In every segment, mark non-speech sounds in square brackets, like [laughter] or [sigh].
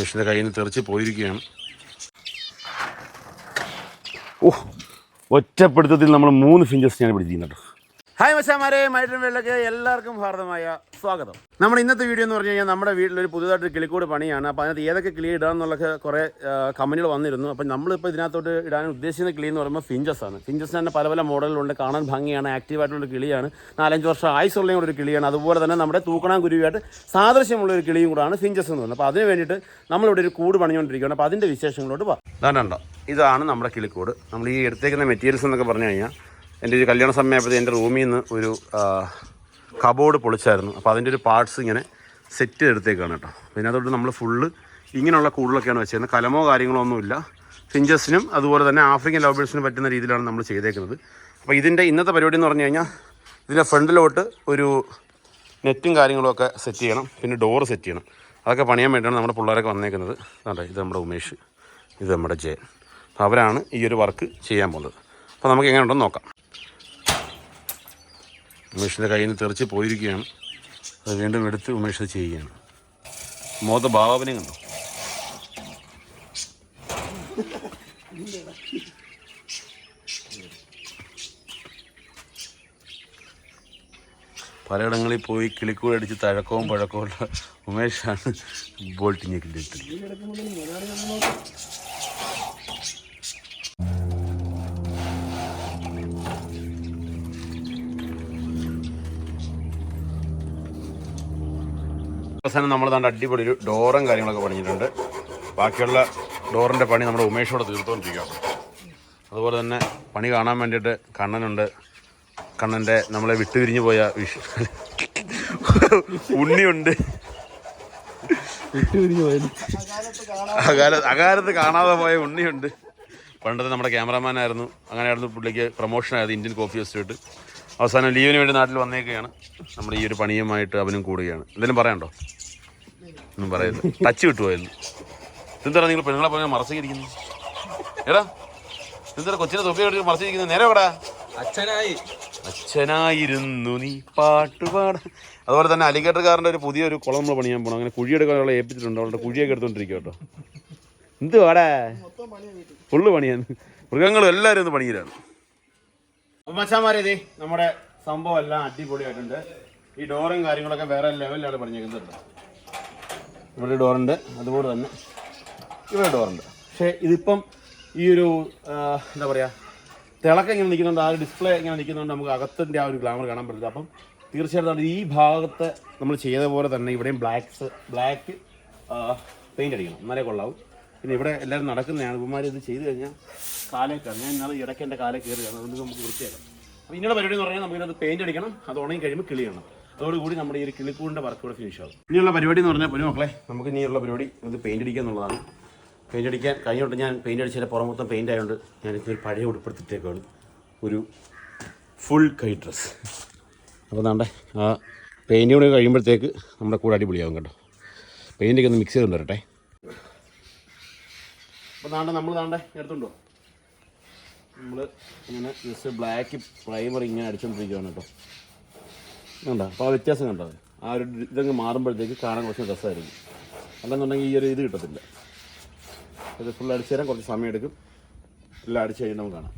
ഉമേഷിന്റെ കയ്യിൽ നിന്ന് തെറിച്ച് പോയിരിക്കുകയാണ്. ഓ ഒറ്റപ്പെടുത്തത്തിൽ നമ്മൾ മൂന്ന് ഫിഞ്ചസ് ഞാൻ പിടിച്ചിരുന്നു കേട്ടോ. ഹായ് മച്ചാമാരെ മൈഡൻ വെള്ളക്ക് എല്ലാവർക്കും ഭാരതമായ സ്വാഗതം. നമ്മുടെ ഇന്നത്തെ വീഡിയോ എന്ന് പറഞ്ഞു കഴിഞ്ഞാൽ നമ്മുടെ വീട്ടിലൊരു പുതുതായിട്ട് കിളിക്കൂട് പണിയാണ്. അപ്പോൾ അതിനകത്ത് ഏതൊക്കെ കിളി ഇടാമെന്നുള്ളൊക്കെ കുറേ കമ്പനികൾ വന്നിരുന്നു. അപ്പോൾ നമ്മളിപ്പോൾ ഇതിനകത്തോട്ട് ഇടാൻ ഉദ്ദേശിക്കുന്ന കിളി എന്ന് പറയുമ്പോൾ ഫിഞ്ചസ് ആണ്. ഫിഞ്ചസ് തന്നെ പല പല മോഡലുകളുണ്ട്. കാണാൻ ഭംഗിയാണ് ആക്റ്റീവായിട്ടുള്ള കിളിയാണ്. നാലഞ്ച് വർഷം ആയുസുള്ള ഒരു കിളിയാണ്. അതുപോലെ തന്നെ നമ്മുടെ തൂക്കണാൻ കുരുവിയായിട്ട് സാദൃശ്യമുള്ള ഒരു കിളിയും കൂടാണ് ഫിഞ്ചസ് എന്ന് പറയുന്നത്. അപ്പോൾ അതിന് വേണ്ടിയിട്ട് നമ്മളിവിടെ ഒരു കൂട് പണിഞ്ഞുകൊണ്ടിരിക്കുകയാണ്. അപ്പോൾ അതിന്റെ വിശേഷങ്ങളോട്ട് പോകാം ഇതാണ് നമ്മുടെ കിളിക്കൂട്. നമ്മൾ ഈ എടുത്തേക്കുന്ന മെറ്റീരിയൽസ് എന്നൊക്കെ പറഞ്ഞു കഴിഞ്ഞാൽ എന്റെ ഒരു കല്യാണ സമയമായപ്പോൾ എന്റെ റൂമിൽ നിന്ന് ഒരു കബോർഡ് പൊളിച്ചായിരുന്നു. അപ്പോൾ അതിന്റെ ഒരു പാർട്സ് ഇങ്ങനെ സെറ്റ് എടുത്തേക്കാണ് കേട്ടോ. പിന്നെ അതുകൊണ്ട് നമ്മൾ ഫുള്ള് ഇങ്ങനെയുള്ള കൂടുതലൊക്കെയാണ് വെച്ചിരുന്നത്. കലമോ കാര്യങ്ങളോ ഒന്നുമില്ല ഫിഞ്ചസിനും അതുപോലെ തന്നെ ആഫ്രിക്കൻ ലവ് ബേഴ്സിനും പറ്റുന്ന രീതിയിലാണ് നമ്മൾ ചെയ്തേക്കുന്നത്. അപ്പോൾ ഇതിന്റെ ഇന്നത്തെ പരിപാടി എന്ന് പറഞ്ഞു കഴിഞ്ഞാൽ ഇതിന്റെ ഫ്രണ്ടിലോട്ട് ഒരു നെറ്റും കാര്യങ്ങളൊക്കെ സെറ്റ് ചെയ്യണം. പിന്നെ ഡോറ് സെറ്റ് ചെയ്യണം. അതൊക്കെ പണിയാൻ വേണ്ടിയാണ് നമ്മുടെ പിള്ളേരൊക്കെ വന്നേക്കുന്നത്. അതെ ഇത് നമ്മുടെ ഉമേഷ്. ഇത് നമ്മുടെ ജയൻ. അവരാണ് ഈ ഒരു വർക്ക് ചെയ്യാൻ പോകുന്നത്. അപ്പോൾ നമുക്ക് എങ്ങനെ ഉണ്ടെന്ന് നോക്കാം. ഉമേഷിന്റെ കയ്യിൽ നിന്ന് തെറിച്ച് പോയിരിക്കുകയാണ്. അത് വീണ്ടും എടുത്ത് ഉമേഷ് അത് ചെയ്യുകയാണ്. മോത ഭാവനയും കണ്ടോ? പലയിടങ്ങളിൽ പോയി കിളിക്കൂടെ അടിച്ച് തഴക്കവും പഴക്കവും ഉള്ള ഉമേഷാണ് കിട്ടിയിട്ട് അവസാനം നമ്മൾ നല്ല അടിപൊളി ഒരു ഡോറും കാര്യങ്ങളൊക്കെ പണിഞ്ഞിട്ടുണ്ട്. ബാക്കിയുള്ള ഡോറിന്റെ പണി നമ്മുടെ ഉമേഷോടെ തീർത്തുകൊണ്ടിരിക്കുക അതുപോലെ തന്നെ പണി കാണാൻ വേണ്ടിയിട്ട് കണ്ണനുണ്ട്. കണ്ണന്റെ നമ്മളെ വിട്ടുപിരിഞ്ഞു പോയ വിഷു ഉണ്ണിയുണ്ട്. അകാലത്ത് അകാലത്ത് കാണാതെ പോയ ഉണ്ണിയുണ്ട്. പണ്ടത്തെ നമ്മുടെ ക്യാമറാമാനായിരുന്നു. അങ്ങനെയായിരുന്നു പുള്ളിക്ക് പ്രൊമോഷനായത് ഇന്ത്യൻ കോഫി എസ്റ്റേറ്റ് അവസാനം ലീവിന് വേണ്ടി നാട്ടിൽ വന്നേക്കുകയാണ്. നമ്മുടെ ഈ ഒരു പണിയുമായിട്ട് അവനും കൂടുകയാണ്. എന്തെങ്കിലും പറയണ്ടോ ഒന്നും പറയുന്നു ടച്ച് വിട്ടുപോയിരുന്നു എന്താണ് നിങ്ങൾ പെണ്ണുങ്ങളെ പോലെ മറച്ചിരിക്കുന്നു? എടാ എന്താണ് കൊച്ചിനെ തൊപ്പി എടുത്ത് മറച്ചിരിക്കുന്നത് നേരെ എവിടാ അച്ഛനായി. അച്ഛനായിരുന്നു നീ പാട്ടുപാട അതുപോലെ തന്നെ അലിഗേറ്റർകാരന്റെ ഒരു പുതിയൊരു കുളം നമ്മൾ പണിയാൻ പോകണം അങ്ങനെ കുഴിയെടുക്കാനുള്ള ഏൽപ്പിച്ചിട്ടുണ്ട്. അവളുടെ കുഴിയൊക്കെ എടുത്തോണ്ടിരിക്കും കേട്ടോ. എന്ത് വാടാ ഫുള്ള് പണിയാണ് മൃഗങ്ങളും എല്ലാവരും ഒന്ന് പണിയിലാണ്. മച്ചാമാരെ ഇതേ നമ്മുടെ സംഭവം എല്ലാം അടിപൊളിയായിട്ടുണ്ട്. ഈ ഡോറും കാര്യങ്ങളൊക്കെ വേറെ ലെവലിലാണ് പറഞ്ഞേക്കുന്നത് ഇവിടെ ഡോറുണ്ട് അതുപോലെ തന്നെ ഇവിടെ ഡോറുണ്ട്. പക്ഷേ ഇതിപ്പം ഈ ഒരു എന്താ പറയുക തിളക്കം ഇങ്ങനെ നിൽക്കുന്നുണ്ട് ആ ഒരു ഡിസ്പ്ലേ ഇങ്ങനെ നിൽക്കുന്നുണ്ട് നമുക്ക് അകത്തിന്റെ ആ ഒരു ഗ്ലാമർ കാണാൻ പറ്റില്ല. അപ്പം തീർച്ചയായിട്ടും ഈ ഭാഗത്ത് നമ്മൾ ചെയ്ത പോലെ തന്നെ ഇവിടെയും ബ്ലാക്ക്സ് ബ്ലാക്ക് പെയിന്റ് അടിക്കണം. എന്നാലേ കൊള്ളാവും. പിന്നെ ഇവിടെ എല്ലാവരും നടക്കുന്നതാണ്. ഇവന്മാർ ഇത് ചെയ്ത് കഴിഞ്ഞാൽ കാലേ കയറി ഞാൻ ഇന്നാൾ ഇടയ്ക്ക് എന്റെ കാലേ കയറുകയാണ് അതുകൊണ്ട് നമുക്ക് വൃത്തിയാക്കാം. അപ്പോൾ ഇങ്ങനെ പരിപാടി എന്ന് പറഞ്ഞാൽ നമുക്കിത് പെയിന്റ് അടിക്കണം അത് ഉണങ്ങി കഴിയുമ്പോൾ കിളി ചെയ്യണം അതോടുകൂടി നമ്മുടെ ഈ കിളിക്കൂടിന്റെ വർക്ക് കൂടെ ഫിനിഷ് ആകും ഇനിയുള്ള പരിപാടി എന്ന് പറഞ്ഞാൽ പൊന്നു മക്കളെ നമുക്ക് ഇനിയുള്ള പരിപാടി ഇത് പെയിന്റ് അടിക്കുക എന്നുള്ളതാണ്. പെയിന്റ് അടിക്കാൻ കഴിഞ്ഞോട്ട് ഞാൻ പെയിന്റ് അടിച്ചതിന്റെ പുറം മൊത്തം പെയിന്റ് ആയതുകൊണ്ട് ഞാൻ ഒരു പഴയ ഉടുപ്പെടുത്തിട്ടേക്കാണ് ഒരു ഫുൾ കൈ ഡ്രസ് അപ്പോൾ താണ്ടെ ആ പെയിന്റ് കൂടി കഴിയുമ്പോഴത്തേക്ക് നമ്മുടെ കൂടെ അടിപൊളിയാകും കേട്ടോ. പെയിന്റൊക്കെ ഒന്ന് മിക്സ് ചെയ്തുകൊണ്ട് വരട്ടെ അപ്പോൾ താണ്ടെ നമ്മൾ താണ്ടെ എടുത്തുണ്ടോ നമ്മൾ ഇങ്ങനെ ജസ്റ്റ് ബ്ലാക്ക് പ്രൈമർ ഇങ്ങനെ അടിച്ചുകൊണ്ടിരിക്കുകയാണ് കേട്ടോ. കണ്ടോ? അപ്പോൾ ആ വ്യത്യാസം കണ്ടോ? ആ ഒരു ഇതങ്ങ് മാറുമ്പോഴത്തേക്ക് കാണാൻ കുറച്ച് രസമായിരിക്കും. അല്ലെന്നുണ്ടെങ്കിൽ ഈ ഒരു ഇത് കിട്ടത്തില്ല. ഇത് ഫുൾ അടിച്ചു തരാൻ കുറച്ച് സമയം എടുക്കും. എല്ലാം അടിച്ചു കഴിഞ്ഞ് നമുക്ക് കാണാം.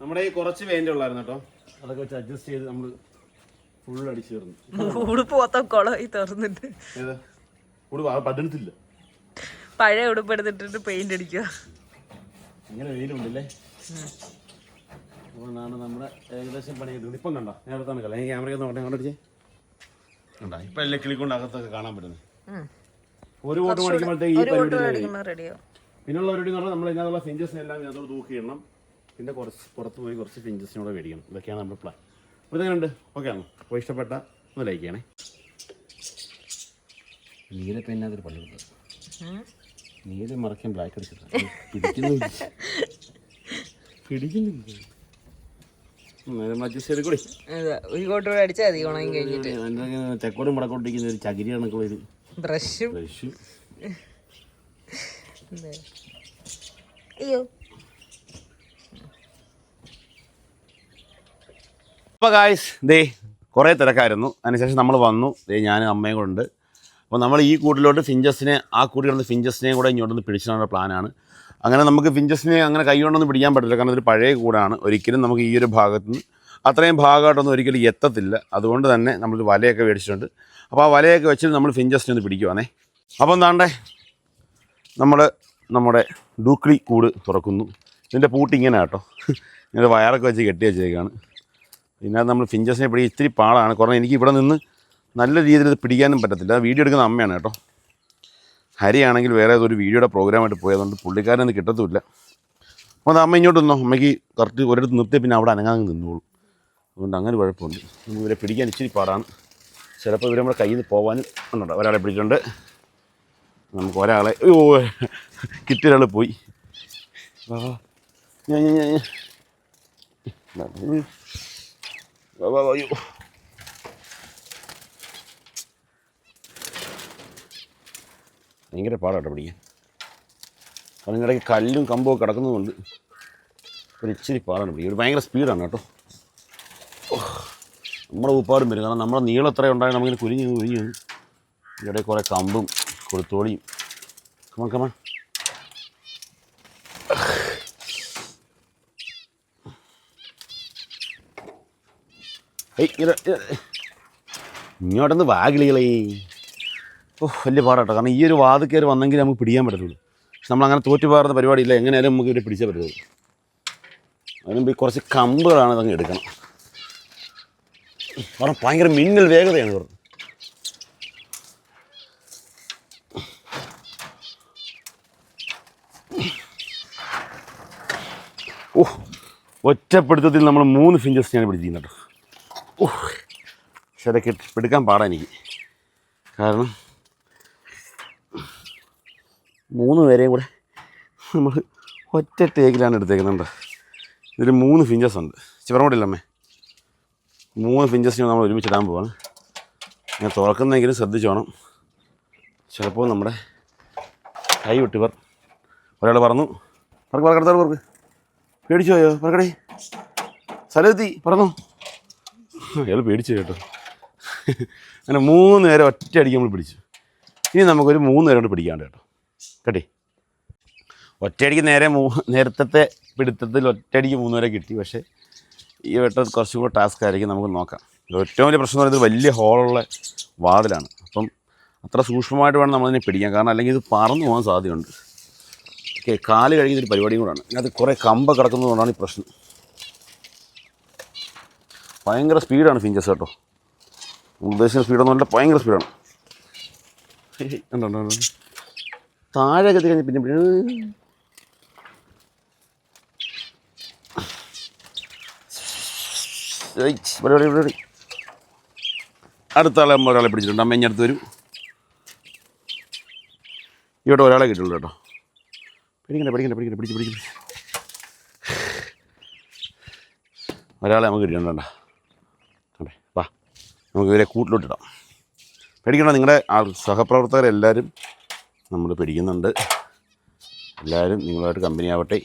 നമ്മുടെ ഈ കുറച്ച് വേണ്ടി ഉള്ളായിരുന്നു കേട്ടോ. അതൊക്കെ വെച്ച് അഡ്ജസ്റ്റ് ചെയ്ത് നമ്മൾ ഫുൾ അടിച്ചു തീർന്നു ഉടുപ്പ് മൊത്തം കുളമായി പറ്റത്തില്ല പഴയ ഉടുപ്പ് എടുത്തിട്ട് പെയിന്റ് അടിക്കുക ഇങ്ങനെ വെയിലുണ്ടല്ലേ? അതുകൊണ്ടാണ് നമ്മുടെ ഏകദേശം പണി ചെയ്തത്. ഇപ്പം കണ്ടോ? ഞാൻ അടുത്താണ് കളി ഈ ക്യാമറ നോക്കട്ടെ അങ്ങോട്ട് അടിച്ചേ കണ്ടോ? ഇപ്പം എല്ലാം കിളിക്കൊണ്ട് അകത്തൊക്കെ കാണാൻ പറ്റുന്നത്. ഒരു വോട്ട് മണിക്കുമ്പോഴത്തേക്ക് ഈ പരിപാടി റെഡിയോ പിന്നുള്ള പരിപാടി എന്ന് പറഞ്ഞാൽ നമ്മൾ ഇതിനകത്തുള്ള ഫിഞ്ചസിനെ എല്ലാം ഇതിനകത്തോട് തൂക്കിയിടണം. പിന്നെ കുറച്ച് പുറത്ത് പോയി കുറച്ച് ഫിഞ്ചസിനോട് മേടിക്കണം. ഇതൊക്കെയാണ് നമ്മുടെ പ്ലാൻ ഇതെങ്ങനെയുണ്ട്? ഓക്കെ ആണോ? അപ്പോൾ ഇഷ്ടപ്പെട്ട ഒന്ന് ലൈക്ക് ചെയ്യണേ. നീല പിന്നെ അതൊരു പള്ളി നീല മറക്കാൻ ബ്ലാക്ക് അടിച്ചിട്ട് പിടിക്കുന്നില്ല പിടിക്കുന്നില്ല ഒരു കോട്ട് കൂടെ അടിച്ചാൽ മതി ഉണങ്ങി കഴിഞ്ഞിട്ട്. തെക്കോടും വടക്കോട്ടിരിക്കുന്ന ഒരു ചകിരി കണക്കുള്ള ഒരു ബ്രഷും. ബ്രഷ്. അയ്യോ അപ്പോൾ ഗായ്സ് ദേ കുറേ തിരക്കായിരുന്നു. അതിനുശേഷം നമ്മൾ വന്നു. ദേ ഞാൻ അമ്മയും കൂടെ ഉണ്ട്. അപ്പോൾ നമ്മൾ ഈ കൂട്ടിലോട്ട് ഫിഞ്ചസിനെ ആ കൂട്ടിലുള്ള ഫിഞ്ചസിനെയും കൂടെ ഇങ്ങോട്ടൊന്ന് പിടിച്ചിടാനുള്ള പ്ലാനാണ്. അങ്ങനെ നമുക്ക് ഫിഞ്ചസിനെ അങ്ങനെ കൈ കൊണ്ടൊന്നും പിടിക്കാൻ പറ്റില്ല കാരണം ഇതൊരു പഴയ കൂടാണ്. ഒരിക്കലും നമുക്ക് ഈ ഒരു ഭാഗത്ത് നിന്ന് അത്രയും ഭാഗമായിട്ടൊന്നും ഒരിക്കലും എത്തത്തില്ല. അതുകൊണ്ട് തന്നെ നമ്മൾ വലയൊക്കെ മേടിച്ചിട്ടുണ്ട്. അപ്പോൾ ആ വലയൊക്കെ വെച്ചിട്ട് നമ്മൾ ഫിഞ്ചസിനെ ഒന്ന് പിടിക്കുവാണേ. അപ്പോൾ എന്താണ്ടേ? നമ്മൾ നമ്മുടെ ഡൂക്ലി കൂട് തുറക്കുന്നു. ഇതിന്റെ പൂട്ട് ഇങ്ങനെ കേട്ടോ. ഇങ്ങനെ വയറൊക്കെ വെച്ച് കെട്ടി വെച്ചേക്കാണ്. ഇതിനകത്ത് നമ്മൾ ഫിഞ്ചസിനെ പിടി ഇത്തിരി പാടാണ്. കുറേ എനിക്ക് ഇവിടെ നിന്ന് നല്ല രീതിയിൽ ഇത് പിടിക്കാനും പറ്റത്തില്ല. വീഡിയോ എടുക്കുന്ന അമ്മയാണ് കേട്ടോ. ഹരിയാണെങ്കിൽ വേറെ ഏതൊരു വീഡിയോയുടെ പ്രോഗ്രാമായിട്ട് പോയതുകൊണ്ട് പുള്ളിക്കാരനൊന്നും കിട്ടത്തുമില്ല. അപ്പോൾ അത് അമ്മ ഇങ്ങോട്ട് നിന്നോ അമ്മയ്ക്ക് കറക്റ്റ് ഒരിടത്ത് നിർത്തി പിന്നെ അവിടെ അനങ്ങാതെ നിന്നോളൂ. അതുകൊണ്ട് അങ്ങനെ കുഴപ്പമുണ്ട്. നമുക്ക് ഇവരെ പിടിക്കാൻ ഇച്ചിരി പാടാണ്. ചിലപ്പോൾ ഇവർ നമ്മുടെ കയ്യിൽ നിന്ന് പോകാനും ഉണ്ടോ ഒരാളെ പിടിച്ചിട്ടുണ്ട്. നമുക്ക് ഒരാളെ അയ്യോ കിട്ടിയ ഒരാൾ പോയി. ഞാൻ ഞാൻ ഞാൻ ഞാൻ. വാ, വാ, വാ, വാ, അയ്യോ ഭയങ്കര പാടാട്ടോ പിടിക്കാൻ. അതിനിടയ്ക്ക് കല്ലും കമ്പും കിടക്കുന്നതുകൊണ്ട് ഒരു ഇച്ചിരി പാടാണ് പിടിക്കുക ഒരു ഭയങ്കര സ്പീഡാണ് കേട്ടോ. നമ്മുടെ ഉപ്പാടും വരും. കാരണം നമ്മുടെ നീളം എത്ര ഉണ്ടായാലും നമുക്കിങ്ങനെ കുരിഞ്ഞ് കുരിഞ്ഞ് ഇടയിൽ കുറേ കമ്പും കൊടുത്തോളിയും കമൺ കമൺ ഏയ് ഇത് ഇത്. ഇങ്ങോട്ടൊന്ന് വാഗിളികളേ ഓ വലിയ പാടാട്ടോ. കാരണം ഈ ഒരു വാത് കയറി വന്നെങ്കിൽ നമുക്ക് പിടിക്കാൻ പറ്റത്തുള്ളൂ. പക്ഷെ നമ്മളങ്ങനെ തോറ്റു പാറുന്ന പരിപാടിയില്ല. എങ്ങനെയാലും നമുക്ക് ഇവിടെ പിടിച്ചേ പറ്റത്തുള്ളൂ. അതിന് മുമ്പ് ഈ കുറച്ച് കമ്പുകളാണ് അതങ്ങ് എടുക്കണം. കാരണം ഭയങ്കര മിന്നൽ വേഗതയാണ് ഇവർ ഓ ഒറ്റപ്പെടുത്തത്തിൽ നമ്മൾ മൂന്ന് ഫിഞ്ചസ് ഞാൻ പിടിച്ചിരുന്നു കേട്ടോ. പക്ഷെ അതൊക്കെ എടുക്കാൻ പാടാ എനിക്ക്. കാരണം മൂന്ന് പേരെയും കൂടെ നമ്മൾ ഒറ്റ ടേക്കിലാണ് എടുത്തേക്കുന്നുണ്ട്. ഇതിൽ മൂന്ന് ഫിഞ്ചസ് ഉണ്ട്. ചിവറമോടില്ലമ്മേ മൂന്ന് ഫിഞ്ചസിനും നമ്മൾ ഒരുമിച്ച് ഇടാൻ പോവാണ്. ഞാൻ തുറക്കുന്നെങ്കിലും ശ്രദ്ധിച്ചു വേണം. ചിലപ്പോൾ നമ്മുടെ കൈ വിട്ടിവർ ഒരാൾ പറഞ്ഞു പറക്ക് പറക്കടുത്തോട് പറക്ക്. പേടിച്ചു പോയോ? പറക്കടേ. സ്ഥലമെത്തി പറഞ്ഞോ [laughs] അയാൾ പേടിച്ചു കേട്ടോ. അങ്ങനെ മൂന്ന് നേരം ഒറ്റ അടിക്ക് നമ്മൾ പിടിച്ചു. ഇനി നമുക്കൊരു മൂന്ന് നേരം കൊണ്ട് പിടിക്കാണ്ട് കേട്ടോ. കേട്ടേ. ഒറ്റയടിക്ക് നേരെ മൂ നേരത്തെ പിടുത്തത്തിൽ ഒറ്റയടിക്ക് മൂന്ന് നേരം കിട്ടി. പക്ഷേ ഈ വട്ടം കുറച്ചും കൂടെ ടാസ്ക് ആയിരിക്കും നമുക്ക് നോക്കാം. ഏറ്റവും വലിയ പ്രശ്നം എന്ന് പറയുന്നത് വലിയ ഹോളുള്ള വാതിലാണ്. അപ്പം അത്ര സൂക്ഷ്മമായിട്ട് വേണം നമ്മളതിനെ പിടിക്കാൻ. കാരണം അല്ലെങ്കിൽ ഇത് പറന്നു പോകാൻ സാധ്യതയുണ്ട്. ഓക്കെ കാൽ കഴിക്കുന്ന ഒരു പരിപാടിയും കൂടാണ്. അതിനകത്ത് കുറേ കമ്പ കിടക്കുന്നതുകൊണ്ടാണ് ഈ പ്രശ്നം. ഭയങ്കര സ്പീഡാണ് ഫിഞ്ചസ് കേട്ടോ. ഉദ്ദേശിച്ച സ്പീഡൊന്നുമല്ല ഭയങ്കര സ്പീഡാണ്. താഴെ കത്തി കഴിഞ്ഞ് പിന്നെ പിന്നെ ഇവിടെ, ഇവിടെ. അടുത്ത ആളെ നമ്മൾ ഒരാളെ പിടിച്ചിട്ടുണ്ട്. അമ്മ അടുത്ത് വരും. ഇവിടെ ഒരാളെ കിട്ടുള്ളൂ കേട്ടോ. പിടിക്കണ്ട പിടിക്കണ്ട പിടിക്കണ്ട പിടിച്ച് പിടിച്ച്. ഒരാളെ നമുക്ക് കിട്ടിയിട്ടുണ്ടോ നമുക്ക് ഇവരെ കൂട്ടിലോട്ടിടാം. പേടിക്കണം നിങ്ങളുടെ സഹപ്രവർത്തകരെല്ലാവരും നമ്മൾ പിടിക്കുന്നുണ്ട്. എല്ലാവരും നിങ്ങളുമായിട്ട് കമ്പനി ആവട്ടെ.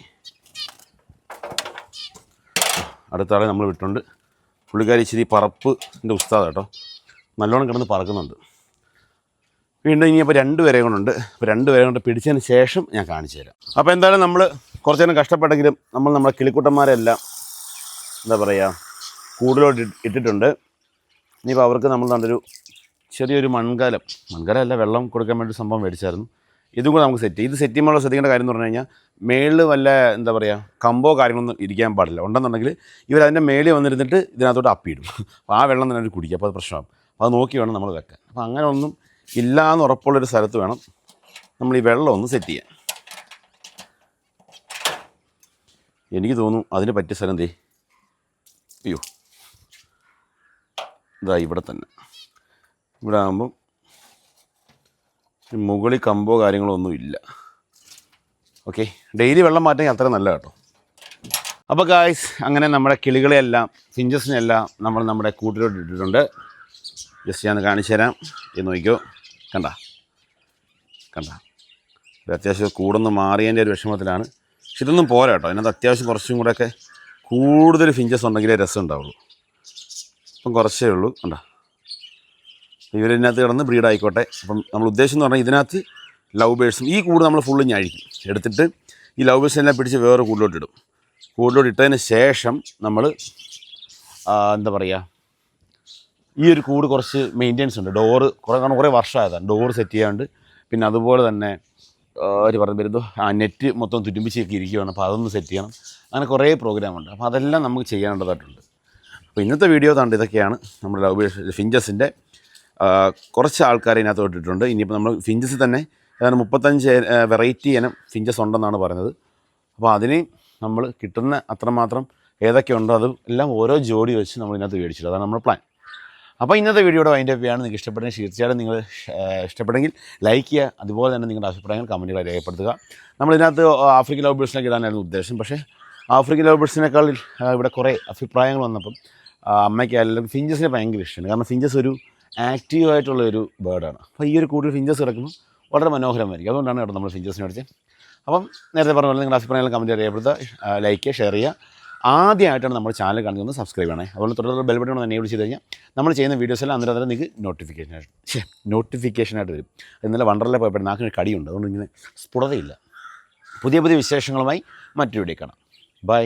അടുത്ത ആളെ നമ്മൾ വിട്ടുണ്ട് പുള്ളിക്കാരി ഇച്ചിരി പറപ്പിന്റെ ഉസ്താദ് കേട്ടോ നല്ലോണം കിടന്ന് പറക്കുന്നുണ്ട്. വീണ്ടും ഇനിയിപ്പോൾ രണ്ട് പേരെ കൊണ്ടുണ്ട്. അപ്പോൾ രണ്ട് പേരെ കൊണ്ട് പിടിച്ചതിന് ശേഷം ഞാൻ കാണിച്ചു തരാം. അപ്പോൾ എന്തായാലും നമ്മൾ കുറച്ച് നേരം കഷ്ടപ്പെട്ടെങ്കിലും നമ്മൾ നമ്മുടെ കിളിക്കുട്ടന്മാരെല്ലാം എന്താ പറയുക കൂടുതലോട്ട് ഇട്ടിട്ടുണ്ട്. ഇനിയിപ്പോൾ അവർക്ക് നമ്മൾ നല്ലൊരു ചെറിയൊരു മൺകാലം മൺകാലം അല്ല വെള്ളം കൊടുക്കാൻ വേണ്ടി സംഭവം മേടിച്ചായിരുന്നു. ഇതും കൂടെ നമുക്ക് സെറ്റ് ചെയ്യും. ഇത് സെറ്റ് ചെയ്യുമ്പോൾ ശ്രദ്ധിക്കേണ്ട കാര്യം എന്ന് പറഞ്ഞു കഴിഞ്ഞാൽ മേളിൽ വല്ല എന്താ പറയുക കമ്പോ കാര്യങ്ങളൊന്നും ഇരിക്കാൻ പാടില്ല. ഉണ്ടെന്നുണ്ടെങ്കിൽ ഇവർ അതിന്റെ മേളിൽ വന്നിരുന്നിട്ട് ഇതിനകത്തോട്ട് അപ്പിയിടും. അപ്പോൾ ആ വെള്ളം തന്നെ അവർ കുടിക്കുക അപ്പോൾ അത് പ്രശ്നമാകും. അപ്പോൾ അത് നോക്കി വേണം നമ്മൾ വെക്കാൻ. അപ്പോൾ അങ്ങനെ ഒന്നും ഇല്ല എന്ന് ഉറപ്പുള്ളൊരു സ്ഥലത്ത് വേണം നമ്മൾ ഈ വെള്ളം ഒന്ന് സെറ്റ് ചെയ്യാൻ. എനിക്ക് തോന്നുന്നു അതിന് പറ്റിയ സ്ഥലം എന്തേ? അയ്യോ. ഇതാ ഇവിടെ തന്നെ. ഇവിടെ ആകുമ്പം മുകളിൽ കമ്പോ കാര്യങ്ങളോ ഒന്നും ഇല്ല. ഓക്കെ? ഡെയിലി വെള്ളം മാറ്റാൻ അത്ര നല്ല കേട്ടോ. അപ്പോൾ ഗായ്സ് അങ്ങനെ നമ്മുടെ കിളികളെയെല്ലാം ഫിഞ്ചസിനെല്ലാം നമ്മൾ നമ്മുടെ കൂട്ടിലോട്ട് ഇട്ടിട്ടുണ്ട്. ജസ്റ്റ് ഞാൻ കാണിച്ചു തരാം. ഇത് നോക്കിക്കോ. കണ്ട? കണ്ട? ഇത് അത്യാവശ്യം കൂടൊന്ന് മാറിയതിന്റെ ഒരു വിഷമത്തിലാണ്. പക്ഷെ ഇതൊന്നും പോരാ കേട്ടോ. അതിനകത്ത് അത്യാവശ്യം കുറച്ചും കൂടെയൊക്കെ കൂടുതൽ ഫിഞ്ചസ് ഉണ്ടെങ്കിലേ രസം ഉണ്ടാവുള്ളൂ. ഇപ്പം കുറച്ചേ ഉള്ളൂ. കണ്ടോ? ഇവരിതിനകത്ത് കിടന്ന് ബ്രീഡായിക്കോട്ടെ അപ്പം നമ്മൾ ഉദ്ദേശം എന്ന് പറഞ്ഞാൽ ഇതിനകത്ത് ലവ് ബേഴ്സും ഈ കൂട് നമ്മൾ ഫുള്ള് ഞാഴിക്കും. എടുത്തിട്ട് ഈ ലവ് ബേഴ്സ് എല്ലാം പിടിച്ച് വേറെ കൂടിലോട്ട് ഇടും. കൂടിലോട്ട് ഇട്ടതിന് ശേഷം നമ്മൾ എന്താ പറയുക ഈ ഒരു കൂട് കുറച്ച് മെയിന്റെനൻസ് ഉണ്ട്. ഡോറ് കുറേ കാരണം കുറേ വർഷമായതാണ്. ഡോറ് സെറ്റ് ചെയ്യാണ്ട് പിന്നെ അതുപോലെ തന്നെ അവർ പറഞ്ഞു വരുന്നു ആ നെറ്റ് മൊത്തം തുരുമ്പിച്ചൊക്കെ ഇരിക്കുകയാണ് അപ്പോൾ അതൊന്ന് സെറ്റ് ചെയ്യണം. അങ്ങനെ കുറേ പ്രോഗ്രാമുണ്ട് അപ്പോൾ അതെല്ലാം നമുക്ക് ചെയ്യാനുള്ളതായിട്ടുണ്ട്. അപ്പോൾ ഇന്നത്തെ വീഡിയോ താണ്ട് ഇതൊക്കെയാണ് നമ്മുടെ ലവ് ഫിഞ്ചസിന്റെ കുറച്ച് ആൾക്കാരെ ഇതിനകത്ത് ഇട്ടിട്ടുണ്ട്. ഇനിയിപ്പോൾ നമ്മൾ ഫിഞ്ചസ് തന്നെ ഏതാണ്ട് മുപ്പത്തഞ്ച് വെറൈറ്റി ഇനം ഫിഞ്ചസ് ഉണ്ടെന്നാണ് പറയുന്നത്. അപ്പോൾ അതിന് നമ്മൾ കിട്ടുന്ന അത്രമാത്രം ഏതൊക്കെ ഉണ്ടോ അത് എല്ലാം ഓരോ ജോഡി വെച്ച് നമ്മൾ ഇതിനകത്ത് മേടിച്ചിട്ട് അതാണ് നമ്മുടെ പ്ലാൻ. അപ്പോൾ ഇന്നത്തെ വീഡിയോയുടെ അപ്പ് ആണ് നിങ്ങൾക്ക് ഇഷ്ടപ്പെട്ടെങ്കിൽ തീർച്ചയായിട്ടും നിങ്ങൾ ഇഷ്ടപ്പെട്ടെങ്കിൽ ലൈക്ക് ചെയ്യുക. അതുപോലെ തന്നെ നിങ്ങളുടെ അഭിപ്രായങ്ങൾ കമന്റുകൾ രേഖപ്പെടുത്തുക. നമ്മളിതിനകത്ത് ആഫ്രിക്കൻ ലവ് ബേഴ്സിനൊക്കെ ഇടാനായിരുന്നു ഉദ്ദേശം. പക്ഷേ ആഫ്രിക്കൻ ലവ് ഇവിടെ കുറേ അഭിപ്രായങ്ങൾ വന്നപ്പം അമ്മയ്ക്കായാലും ഫിഞ്ചസിനെ ഭയങ്കര ഇഷ്ടമാണ്. കാരണം ഫിഞ്ചസ് ഒരു ആക്റ്റീവായിട്ടുള്ള ഒരു ബേർഡാണ് അപ്പോൾ ഈ ഒരു കൂടുതൽ ഫിഞ്ചസ് കിടക്കുമ്പോൾ വളരെ മനോഹരമായിരിക്കും. അതുകൊണ്ടാണ് കേട്ടോ നമ്മൾ ഫിഞ്ചസിനെ അടിച്ചത് അപ്പം നേരത്തെ പറഞ്ഞ പോലെ നിങ്ങളുടെ അഭിപ്രായങ്ങൾ കമന്റ് അറിയപ്പെടുത്തുക ലൈക്ക് ഷെയർ ചെയ്യുക ആദ്യമായിട്ടാണ് നമ്മുടെ ചാനൽ കാണുന്നത്. സബ്സ്ക്രൈബ് ചെയ്യണേ. അതുപോലെ തുടർന്ന് ബെൽ ബട്ടൺ ഒന്ന് എനേബിൾ ചെയ്ത് കഴിഞ്ഞാൽ നമ്മൾ ചെയ്യുന്ന വീഡിയോസ് എല്ലാം അന്നേരം അന്നേരം നിങ്ങൾക്ക് നോട്ടിഫിക്കേഷൻ ആയിട്ട് നോട്ടിഫിക്കേഷനായിട്ട് വരും. ഇന്നലെ വണ്ടറിലെ പോയപ്പോൾ നാക്കിന് കടിയുണ്ട്. അതുകൊണ്ട് ഇങ്ങനെ സ്ഫുടതയില്ല. പുതിയ പുതിയ വിശേഷങ്ങളുമായി മറ്റൊരു വീഡിയോ കാണാം. ബൈ